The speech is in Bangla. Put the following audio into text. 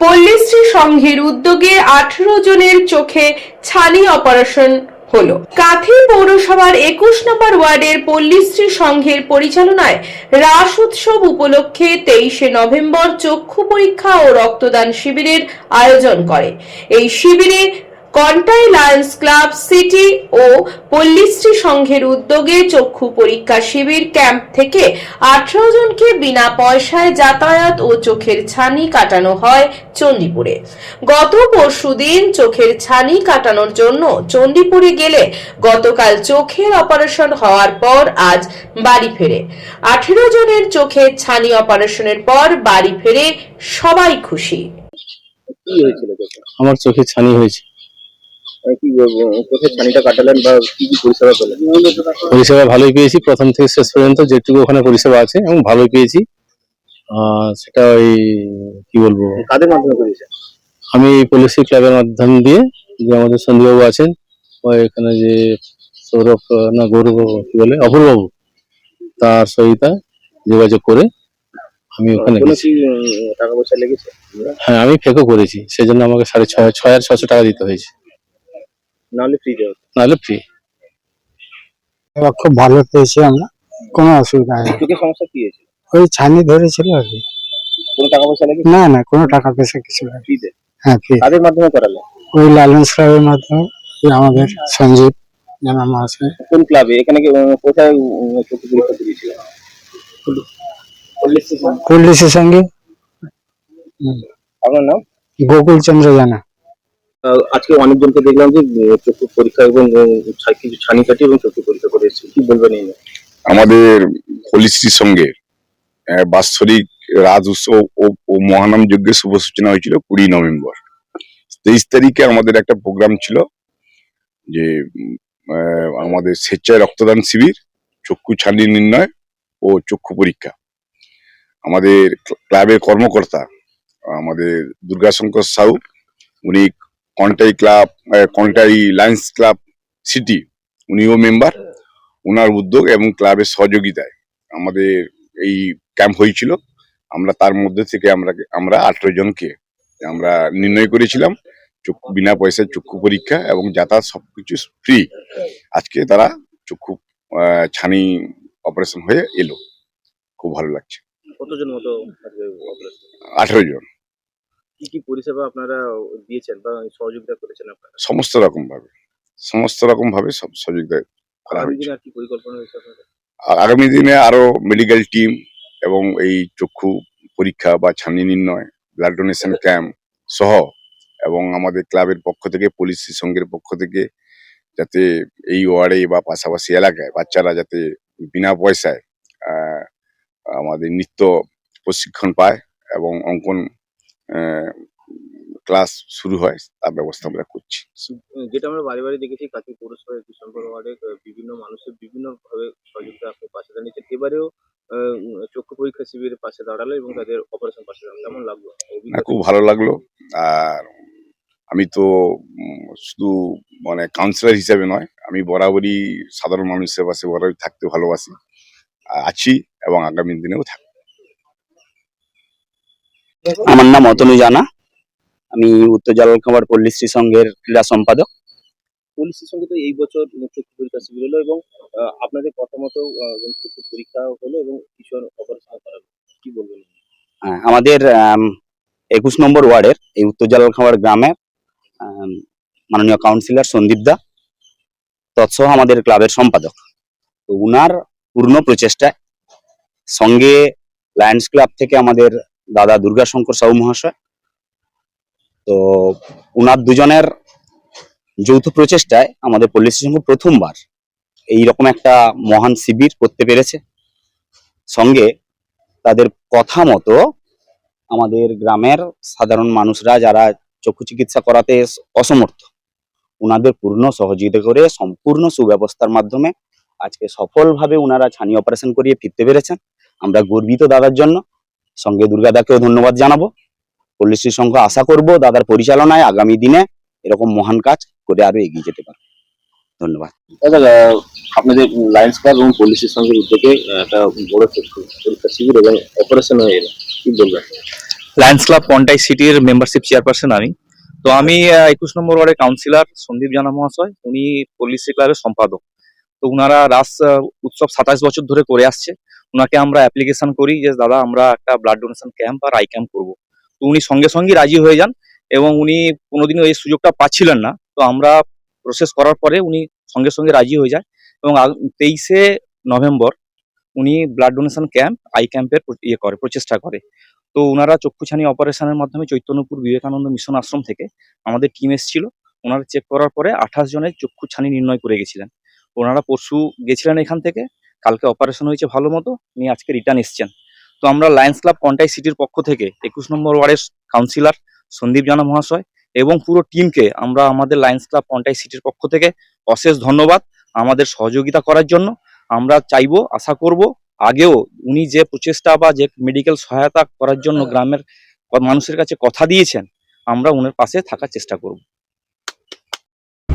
পল্লীশ্রী সংঘের উদ্যোগে আঠেরো জনের চোখে ছানি অপারেশন হলো। কাথি পৌরসভার একুশ নম্বর ওয়ার্ডের পল্লীশ্রী সংঘের পরিচালনায় রাস উৎসব উপলক্ষে তেইশে নভেম্বর চক্ষু পরীক্ষা ও রক্তদান শিবিরের আয়োজন করে। এই শিবিরে কন্টাই লায়ন্স ক্লাব, সিটি ও পল্লীশ্রী সংঘের উদ্যোগে চক্ষু পরীক্ষা শিবির ক্যাম্প থেকে আঠারো জনকে বিনা পয়সায় যাতায়াত ও চোখের ছানি কাটানো হয় চণ্ডীপুরে। গত পরশুদিন চোখের ছানি কাটানোর জন্য চণ্ডীপুরে গেলে গতকাল চোখের অপারেশন হওয়ার পর আজ বাড়ি ফেরে। আঠেরো জনের চোখের ছানি অপারেশনের পর বাড়ি ফেরে সবাই খুশি। আমার চোখে ছানি হয়েছে। কি বলব, চোখের ছানিটা কাটালেন বা কি কি পরিষেবা পেলেন? পরিষেবা ভালোই পেয়েছি প্রথম থেকে শেষ পর্যন্ত যেটুকু ওখানে পরিষেবা আছে এবং ভালোই পেয়েছি। সেটা ওই কি বলব? কাদের মাধ্যমে করেছেন? আমি পলিসি ক্লাবের মাধ্যম দিয়ে যে আমাদের সন্দীপবাবু আছেন এখানে যে সৌরভ না গৌরব কি বলে অপূর্ববাবু তার সহিতা যোগাযোগ করে আমি ওখানে টাকা পয়সা লেগেছে? হ্যাঁ আমি ফেকও করেছি সেই জন্য আমাকে সাড়ে ছয় ছয় আর ছশো টাকা দিতে হয়েছে। নাহলে ফ্রি দেওয়া হতো। নাহলে ফ্রি এবার খুব ভালো পেয়েছি আমরা কোনো অসুবিধা হয়নি চোখের সমস্যা কি হয়েছিল ওই ছানি ধরেছিল আর কি কোনো টাকা পয়সা লেগেছে না না কোনো টাকা পয়সা কিছু না ফ্রিতে হ্যাঁ ফ্রি কাদের মাধ্যমে করালেন ওই লালন্স ক্লাবের মাধ্যমে ওই আমাদের সঞ্জীব জানা মহাশয় কোন ক্লাবে এখানে কি উম, কোথায় উম, চোখে পরীক্ষা করিয়েছিলেন পল্লী স্টেশন। পুলিশের সঙ্গে আপনার নাম গোকুল চন্দ্র জানা আহ, আজকে অনেকজনকে দেখলাম যে চক্ষু পরীক্ষা এবং কিছু ছানি কাটি এবং চক্ষু পরীক্ষা করে এসেছে। কি বলবেন এই আমাদের পলিসির সঙ্গে বাৎসরিক রাজ উৎসব ও মহানাম যজ্ঞের শুভ সূচনা হয়েছিল কুড়ি নভেম্বর। তেইশ তারিখে আমাদের একটা প্রোগ্রাম ছিল যে আমাদের স্বেচ্ছায় রক্তদান শিবির, চক্ষু ছানি নির্ণয় ও চক্ষু পরীক্ষা। আমাদের ক্লাবের কর্মকর্তা, আমাদের দুর্গাশঙ্কর সাউ উনি Contai club Contai Lions club city উনিও মেম্বার ওনার উদ্যোগ এবং ক্লাবের সহযোগিতায় আমাদের এই ক্যাম্প হয়েছিল। আমরা তার মধ্যে থেকে আমরা আমরা আঠেরো জনকে আমরা নির্ণয় করেছিলাম চক্ষু বিনা পয়সায় চক্ষু পরীক্ষা এবং যাতায়াত সবকিছু ফ্রি আজকে তারা চক্ষু ছানি অপারেশন হয়ে এলো। খুব ভালো লাগছে। কতজন মতো? আঠারো জন। কি কি পরিষেবা আপনারা দিয়েছেন বা সহযোগিতা করেছেন আপনারা? সমস্ত রকম ভাবে সমস্ত রকম ভাবে সব সহযোগিতা করা আগামী হয়েছে। দিনে আর কি পরিকল্পনা রয়েছে আগামী দিনে আরও মেডিকেল টিম এবং এই চক্ষু পরীক্ষা বা ছানি নির্ণয় ব্লাড ডোনেশন ক্যাম্প সহ এবং আমাদের ক্লাবের পক্ষ থেকে পুলিশ সংঘের পক্ষ থেকে যাতে এই ওয়ার্ডে বা পাশাপাশি এলাকায় বাচ্চারা যাতে বিনা পয়সায় আহ, আমাদের নৃত্য প্রশিক্ষণ পায় এবং অঙ্কন ক্লাস শুরু হয় তার ব্যবস্থা আমরা করছি। যেটা আমরা বাড়ি বাড়ি দেখেছি কাতি পৌরসভায় একুশ ওয়ার্ডে বিভিন্ন মানুষের বিভিন্ন ভাবে সহযোগিতা আপনি পাশে দাঁড়িয়েছেন। এবারেও চক্ষু পরীক্ষা শিবিরের পাশে দাঁড়াল এবং তাদের অপারেশন পাশে দাঁড়াল। কেমন লাগল? খুব ভালো লাগল। আর আমি তো শুধু মানে কাউন্সিলর হিসেবে নয় আমি বরাবরই সাধারণ মানুষের পাশে বরাবরই থাকতে ভালোবাসি। আছি এবং আগামী দিনেও থাকব। আমার নাম অতনু জানা। আমি উত্তর জালালকামার পল্লীশ্রী সংঘের ক্রীড়া সম্পাদক। পুলিশের সঙ্গে তো এই বছর চক্ষু পরীক্ষা শিবির হলো এবং আপনাদের কথা মতো চক্ষু পরীক্ষা হলো এবং কিছু অপারেশন করা কি বলবেন? আহ, আমাদের একুশ নম্বর ওয়ার্ডের এই উত্তর জালালকামার গ্রামের মাননীয় কাউন্সিলর সন্দীপ দা তৎসহ আমাদের ক্লাবের সম্পাদক। তো উনার পূর্ণ প্রচেষ্টায় সঙ্গে লায়ন্স ক্লাব থেকে আমাদের দাদা দুর্গাশঙ্কর সাউ মহাশয়। তো উনার দুজনের যৌথ প্রচেষ্টায় আমাদের পল্লীশ্রী সংঘ প্রথমবার এই রকম একটা মহান শিবির করতে পেরেছে। সঙ্গে তাদের কথা মতো আমাদের গ্রামের সাধারণ মানুষরা যারা চক্ষু চিকিৎসা করাতে অসমর্থ ওনাদের পূর্ণ সহযোগিতা করে সম্পূর্ণ সুব্যবস্থার মাধ্যমে আজকে সফলভাবে ওনারা ছানি অপারেশন করিয়ে ফিরতে পেরেছেন। আমরা গর্বিত দাদার জন্য। সঙ্গে দুর্গাদাকেও ধন্যবাদ জানাব। পল্লীশ্রী সংঘ আশা করব দাদার পরিচালনায় আগামী দিনে এরকম মহান কাজ করে আরও এগিয়ে যেতে পারবে। ধন্যবাদ। দাদা আপনাদের লায়ন্স ক্লাব এবং পুলিশের সঙ্গে উদ্যোগে একটা বড় পরীক্ষা শিবির এবং অপারেশন হয়ে এলো কি বলবেন? লায়ন্স ক্লাব পন্টাই সিটির মেম্বারশিপ চেয়ারপারসন আমি তো আমি একুশ নম্বর ওয়ার্ডের কাউন্সিলর সন্দীপ জানা মহাশয় উনি পল্লিশ্রী ক্লাবের সম্পাদক। তো উনারা রাস উৎসব সাতাশ বছর ধরে করে আসছে। ওনাকে আমরা অ্যাপ্লিকেশন করি যে, দাদা, আমরা একটা ব্লাড ডোনেশন ক্যাম্প আর আই ক্যাম্প করব। তো উনি সঙ্গে সঙ্গে রাজি হয়ে যান এবং উনি কোনোদিনও এই সুযোগটা পাচ্ছিলেন না। তো আমরা প্রসেস করার পরে উনি সঙ্গে সঙ্গে রাজি হয়ে যায় এবং তেইশে নভেম্বর উনি ব্লাড ডোনেশন ক্যাম্প আই ক্যাম্পের ইয়ে করে, প্রচেষ্টা করে। তো ওনারা চক্ষুছানি অপারেশনের মাধ্যমে চৈতন্যপুর বিবেকানন্দ মিশন আশ্রম থেকে আমাদের টিম এসেছিল। ওনারা চেক করার পরে আঠাশ জনের চক্ষুছানি নির্ণয় করে গেছিলেন। ওনারা পরশু গেছিলেন এখান থেকে। কালকে অপারেশন হয়েছে ভালো মতো উনি আজকে রিটার্ন এসছেন। তো আমরা লায়ন্স ক্লাব কন্টাই সিটির পক্ষ থেকে একুশ নম্বর ওয়ার্ডের কাউন্সিলর সন্দীপ জানা মহাশয় এবং পুরো টিমকে আমরা আমাদের লায়ন্স ক্লাব কন্টাই সিটির পক্ষ থেকে অশেষ ধন্যবাদ আমাদের সহযোগিতা করার জন্য। আমরা চাইব, আশা করব, আগেও উনি যে প্রচেষ্টা বা যে মেডিকেল সহায়তা করার জন্য গ্রামের মানুষের কাছে কথা দিয়েছেন, আমরা উনার পাশে থাকার চেষ্টা করব।